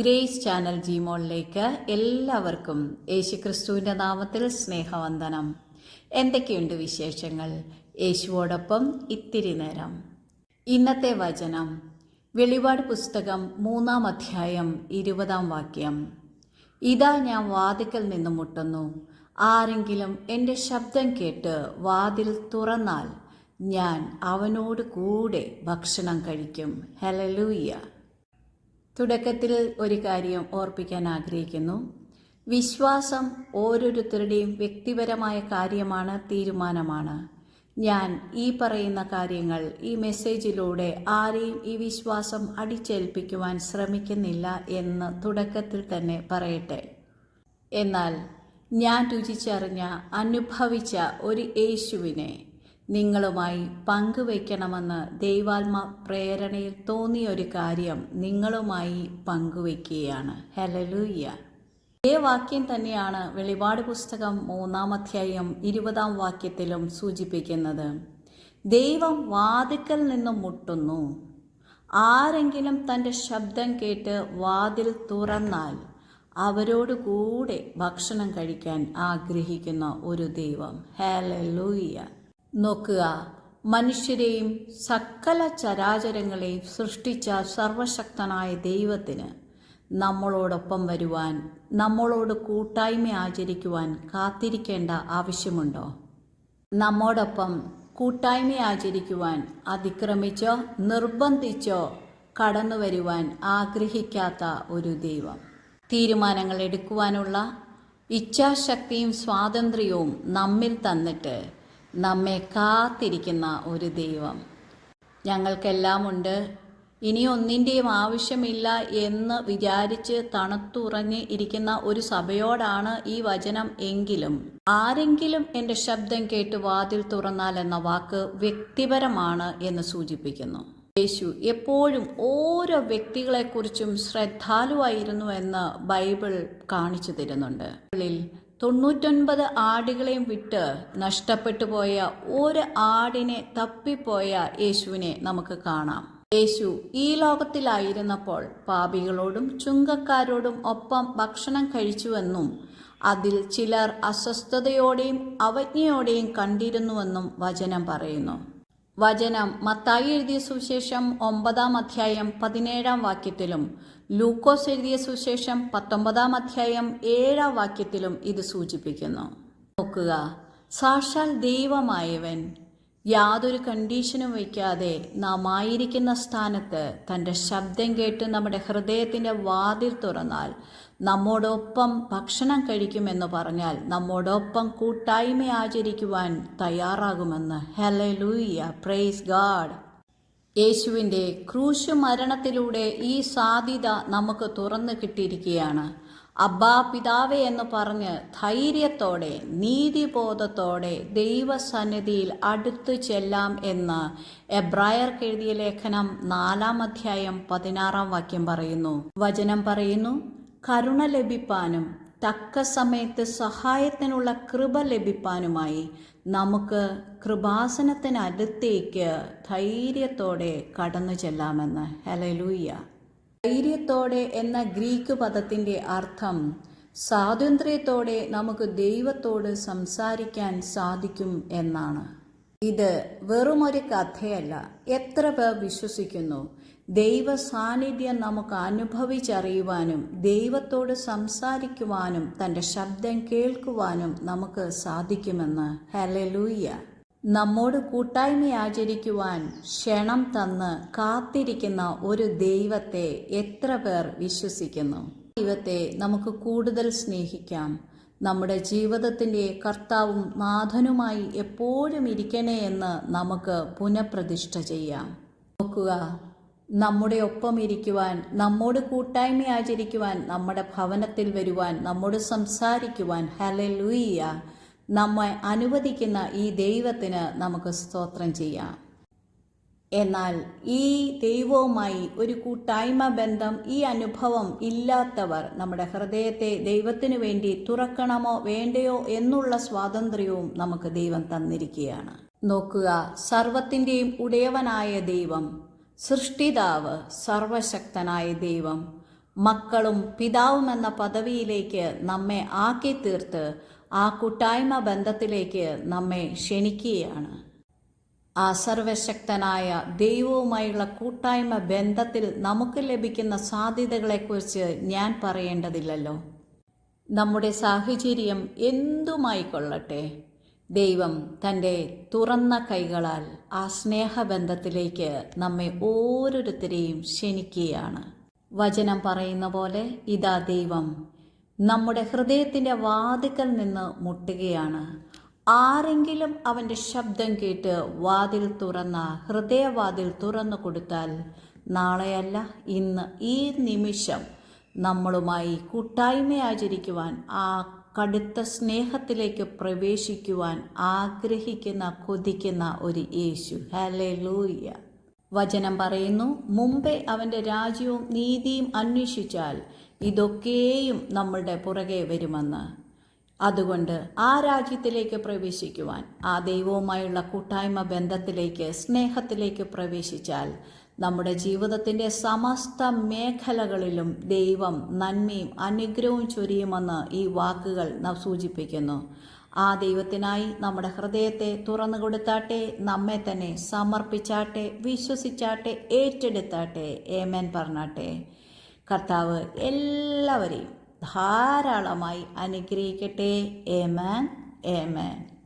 Grace channel ജിമോളിലേക്ക് എല്ലാവർക്കും യേശുക്രിസ്തുവിന്റെ നാമത്തിൽ സ്നേഹവന്ദനം. എന്തൊക്കെയുണ്ട് വിശേഷങ്ങൾ? യേശുവോടൊപ്പം ഇത്തിരി നേരം. ഇന്നത്തെ വചനം വെളിപാട് പുസ്തകം മൂന്നാം അധ്യായം ഇരുപതാം വാക്യം. ഇതാ ഞാൻ വാതിക്കൽ നിന്ന് മുട്ടുന്നു. ആരെങ്കിലും എന്റെ ശബ്ദം കേട്ട് വാതിൽ തുറന്നാൽ ഞാൻ അവനോട് കൂടെ ഭക്ഷണം കഴിക്കും. ഹലലൂയ്യ തുടക്കത്തിൽ ഒരു കാര്യം ഓർപ്പിക്കാൻ ആഗ്രഹിക്കുന്നു. വിശ്വാസം ഓരോരുത്തരുടെയും വ്യക്തിപരമായ കാര്യമാണ് തീരുമാനമാണ്. ഞാൻ ഈ പറയുന്ന കാര്യങ്ങൾ ഈ മെസ്സേജിലൂടെ ആരെയും ഈ വിശ്വാസം അടിച്ചേൽപ്പിക്കുവാൻ ശ്രമിക്കുന്നില്ല എന്ന് തുടക്കത്തിൽ തന്നെ പറയട്ടെ. എന്നാൽ ഞാൻ രുചിച്ചറിഞ്ഞ അനുഭവിച്ച ഒരു യേശുവിനെ നിങ്ങളുമായി പങ്കുവയ്ക്കണമെന്ന് ദൈവാത്മ പ്രേരണയിൽ തോന്നിയൊരു കാര്യം നിങ്ങളുമായി പങ്കുവയ്ക്കുകയാണ്. ഹലലൂയ്യ ഇതേ വാക്യം തന്നെയാണ് വെളിപാട് പുസ്തകം മൂന്നാം അധ്യായം ഇരുപതാം വാക്യത്തിലും സൂചിപ്പിക്കുന്നത്. ദൈവം വാതിക്കൽ നിന്നും മുട്ടുന്നു. ആരെങ്കിലും തന്റെ ശബ്ദം കേട്ട് വാതിൽ തുറന്നാൽ അവരോട് കൂടെ ഭക്ഷണം കഴിക്കാൻ ആഗ്രഹിക്കുന്ന ഒരു ദൈവം. ഹലലൂയ്യ നോക്കുക. മനുഷ്യരെയും സകല ചരാചരങ്ങളെയും സൃഷ്ടിച്ച സർവശക്തനായ ദൈവത്തിന് നമ്മളോടൊപ്പം വരുവാൻ നമ്മളോട് കൂട്ടായ്മ ആചരിക്കുവാൻ കാത്തിരിക്കേണ്ട ആവശ്യമുണ്ടോ? നമ്മോടൊപ്പം കൂട്ടായ്മ ആചരിക്കുവാൻ അതിക്രമിച്ചോ നിർബന്ധിച്ചോ കടന്നു വരുവാൻ ആഗ്രഹിക്കാത്ത ഒരു ദൈവം. തീരുമാനങ്ങൾ എടുക്കുവാനുള്ള ഇച്ഛാശക്തിയും സ്വാതന്ത്ര്യവും നമ്മിൽ തന്നിട്ട് നമ്മെ കാത്തിരിക്കുന്ന ഒരു ദൈവം. ഞങ്ങൾക്കെല്ലാം ഉണ്ട് ഇനി ഒന്നിന്റെയും ആവശ്യമില്ല എന്ന് വിചാരിച്ച് തണുത്തുറഞ്ഞ് ഇരിക്കുന്ന ഒരു സഭയോടാണ് ഈ വചനം എങ്കിലും. ആരെങ്കിലും എന്റെ ശബ്ദം കേട്ട് വാതിൽ തുറന്നാൽ എന്ന വാക്ക് വ്യക്തിപരമാണ് എന്ന് സൂചിപ്പിക്കുന്നു. യേശു എപ്പോഴും ഓരോ വ്യക്തികളെക്കുറിച്ചും ശ്രദ്ധാലുവായിരുന്നു എന്ന് ബൈബിൾ കാണിച്ചു തരുന്നുണ്ട്. തൊണ്ണൂറ്റൊൻപത് ആടുകളെയും വിട്ട് നഷ്ടപ്പെട്ടു പോയ ഒരു ആടിനെ തപ്പിപ്പോയ യേശുവിനെ നമുക്ക് കാണാം. യേശു ഈ ലോകത്തിലായിരുന്നപ്പോൾ പാപികളോടും ചുങ്കക്കാരോടും ഒപ്പം ഭക്ഷണം കഴിച്ചുവെന്നും അതിൽ ചിലർ അസ്വസ്ഥതയോടെയും അവജ്ഞയോടെയും കണ്ടിരുന്നുവെന്നും വചനം പറയുന്നു. വചനം മത്തായി എഴുതിയ സുവിശേഷം ഒമ്പതാം അധ്യായം പതിനേഴാം വാക്യത്തിലും ലൂക്കോസ് എഴുതിയ സുവിശേഷം പത്തൊമ്പതാം അധ്യായം ഏഴാം വാക്യത്തിലും ഇത് സൂചിപ്പിക്കുന്നു. നോക്കുക സാക്ഷാൽ ദൈവമായവൻ യാതൊരു കണ്ടീഷനും വയ്ക്കാതെ നാം ആയിരിക്കുന്ന സ്ഥാനത്ത് തന്റെ ശബ്ദം കേട്ട് നമ്മുടെ ഹൃദയത്തിന്റെ വാതിൽ തുറന്നാൽ നമ്മോടൊപ്പം ഭക്ഷണം കഴിക്കുമെന്ന് പറഞ്ഞാൽ നമ്മോടൊപ്പം കൂട്ടായ്മ ആചരിക്കുവാൻ തയ്യാറാകുമെന്ന്. ഹലോ ലൂയ പ്രേസ് ഗാഡ് യേശുവിന്റെ ക്രൂശു മരണത്തിലൂടെ ഈ സാധ്യത നമുക്ക് തുറന്നു കിട്ടിയിരിക്കുകയാണ്. അബ്ബാ പിതാവേ എന്ന് പറഞ്ഞ് ധൈര്യത്തോടെ നീതിബോധത്തോടെ ദൈവസന്നിധിയിൽ അടുത്തു ചെല്ലാം എന്ന് എബ്രായർക്ക് എഴുതിയ ലേഖനം നാലാം അധ്യായം പതിനാറാം വാക്യം പറയുന്നു. വചനം പറയുന്നു കരുണ ലഭിപ്പാനും തക്ക സമയത്ത് സഹായത്തിനുള്ള കൃപ ലഭിപ്പാനുമായി നമുക്ക് കൃപാസനത്തിനടുത്തേക്ക് ധൈര്യത്തോടെ കടന്നു ചെല്ലാമെന്ന്. ഹലലൂയ്യ ധൈര്യത്തോടെ എന്ന ഗ്രീക്ക് പദത്തിന്റെ അർത്ഥം സ്വാതന്ത്ര്യത്തോടെ നമുക്ക് ദൈവത്തോട് സംസാരിക്കാൻ സാധിക്കും എന്നാണ്. ഇത് വെറുമൊരു കഥയല്ല എത്ര പേർ വിശ്വസിക്കുന്നു. ദൈവ സാന്നിധ്യം നമുക്ക് അനുഭവിച്ചറിയുവാനും ദൈവത്തോട് സംസാരിക്കുവാനും തന്റെ ശബ്ദം കേൾക്കുവാനും നമുക്ക് സാധിക്കുമെന്ന്. ഹലലൂയ്യ നമ്മോട് കൂട്ടായ്മ ആചരിക്കുവാൻ ക്ഷണം തന്ന് കാത്തിരിക്കുന്ന ഒരു ദൈവത്തെ എത്ര പേർ വിശ്വസിക്കുന്നു? ദൈവത്തെ നമുക്ക് കൂടുതൽ സ്നേഹിക്കാം. നമ്മുടെ ജീവിതത്തിന്റെ കർത്താവും നാഥനുമായി എപ്പോഴും ഇരിക്കണേ എന്ന് നമുക്ക് പുനഃപ്രതിഷ്ഠ ചെയ്യാം. നോക്കുക നമ്മുടെ ഒപ്പം ഇരിക്കുവാൻ നമ്മോട് കൂട്ടായ്മ ആചരിക്കുവാൻ നമ്മുടെ ഭവനത്തിൽ വരുവാൻ നമ്മോട് സംസാരിക്കുവാൻ ഹലലൂയ്യ നമ്മെ അനുവദിക്കുന്ന ഈ ദൈവത്തിന് നമുക്ക് സ്തോത്രം ചെയ്യാം. എന്നാൽ ഈ ദൈവവുമായി ഒരു കൂട്ടായ്മ ബന്ധം ഈ അനുഭവം ഇല്ലാത്തവർ നമ്മുടെ ഹൃദയത്തെ ദൈവത്തിനു വേണ്ടി തുറക്കണമോ വേണ്ടയോ എന്നുള്ള സ്വാതന്ത്ര്യവും നമുക്ക് ദൈവം തന്നിരിക്കുകയാണ്. നോക്കുക സർവത്തിന്റെയും ഉടയവനായ ദൈവം സൃഷ്ടിതാവ് സർവശക്തനായ ദൈവം മക്കളും പിതാവും എന്ന പദവിയിലേക്ക് നമ്മെ ആക്കി തീർത്ത് ആ കൂട്ടായ്മ ബന്ധത്തിലേക്ക് നമ്മെ ക്ഷണിക്കുകയാണ്. ആ സർവശക്തനായ ദൈവവുമായുള്ള കൂട്ടായ്മ ബന്ധത്തിൽ നമുക്ക് ലഭിക്കുന്ന സാധ്യതകളെക്കുറിച്ച് ഞാൻ പറയേണ്ടതില്ലല്ലോ. നമ്മുടെ സാഹചര്യം എന്തുമായിക്കൊള്ളട്ടെ? ദൈവം തന്റെ തുറന്ന കൈകളാൽ ആ സ്നേഹബന്ധത്തിലേക്ക് നമ്മെ ഓരോരുത്തരെയും ക്ഷണിക്കുകയാണ്. വചനം പറയുന്ന പോലെ ഇതാ ദൈവം നമ്മുടെ ഹൃദയത്തിന്റെ വാതിക്കൽ നിന്ന് മുട്ടുകയാണ്. ആരെങ്കിലും അവന്റെ ശബ്ദം കേട്ട് വാതിൽ തുറന്ന ഹൃദയവാതിൽ തുറന്നു കൊടുത്താൽ നാളെയല്ല ഇന്ന് ഈ നിമിഷം നമ്മളുമായി കൂട്ടായ്മ ആചരിക്കുവാൻ ആ കടുത്ത സ്നേഹത്തിലേക്ക് പ്രവേശിക്കുവാൻ ആഗ്രഹിക്കുന്ന കൊതിക്കുന്ന ഒരു യേശു. ഹലേ ലൂയ്യ വചനം പറയുന്നു മുമ്പേ അവന്റെ രാജ്യവും നീതിയും അന്വേഷിച്ചാൽ ഇതൊക്കെയും നമ്മളുടെ പുറകെ വരുമെന്ന്. അതുകൊണ്ട് ആ രാജ്യത്തിലേക്ക് പ്രവേശിക്കുവാൻ ആ ദൈവവുമായുള്ള കൂട്ടായ്മ ബന്ധത്തിലേക്ക് സ്നേഹത്തിലേക്ക് പ്രവേശിച്ചാൽ നമ്മുടെ ജീവിതത്തിന്റെ സമസ്ത മേഖലകളിലും ദൈവം നന്മയും അനുഗ്രഹവും ചൊരിയുമെന്ന് ഈ വാക്കുകൾ സൂചിപ്പിക്കുന്നു. ആ ദൈവത്തിനായി നമ്മുടെ ഹൃദയത്തെ തുറന്നു കൊടുത്താട്ടെ നമ്മെ തന്നെ സമർപ്പിച്ചാട്ടെ വിശ്വസിച്ചാട്ടെ ഏറ്റെടുത്താട്ടെ. ഏമേൻ പറഞ്ഞാട്ടെ. കർത്താവ് എല്ലാവരെയും ധാരാളമായി അനുഗ്രഹിക്കട്ടെ. Amen amen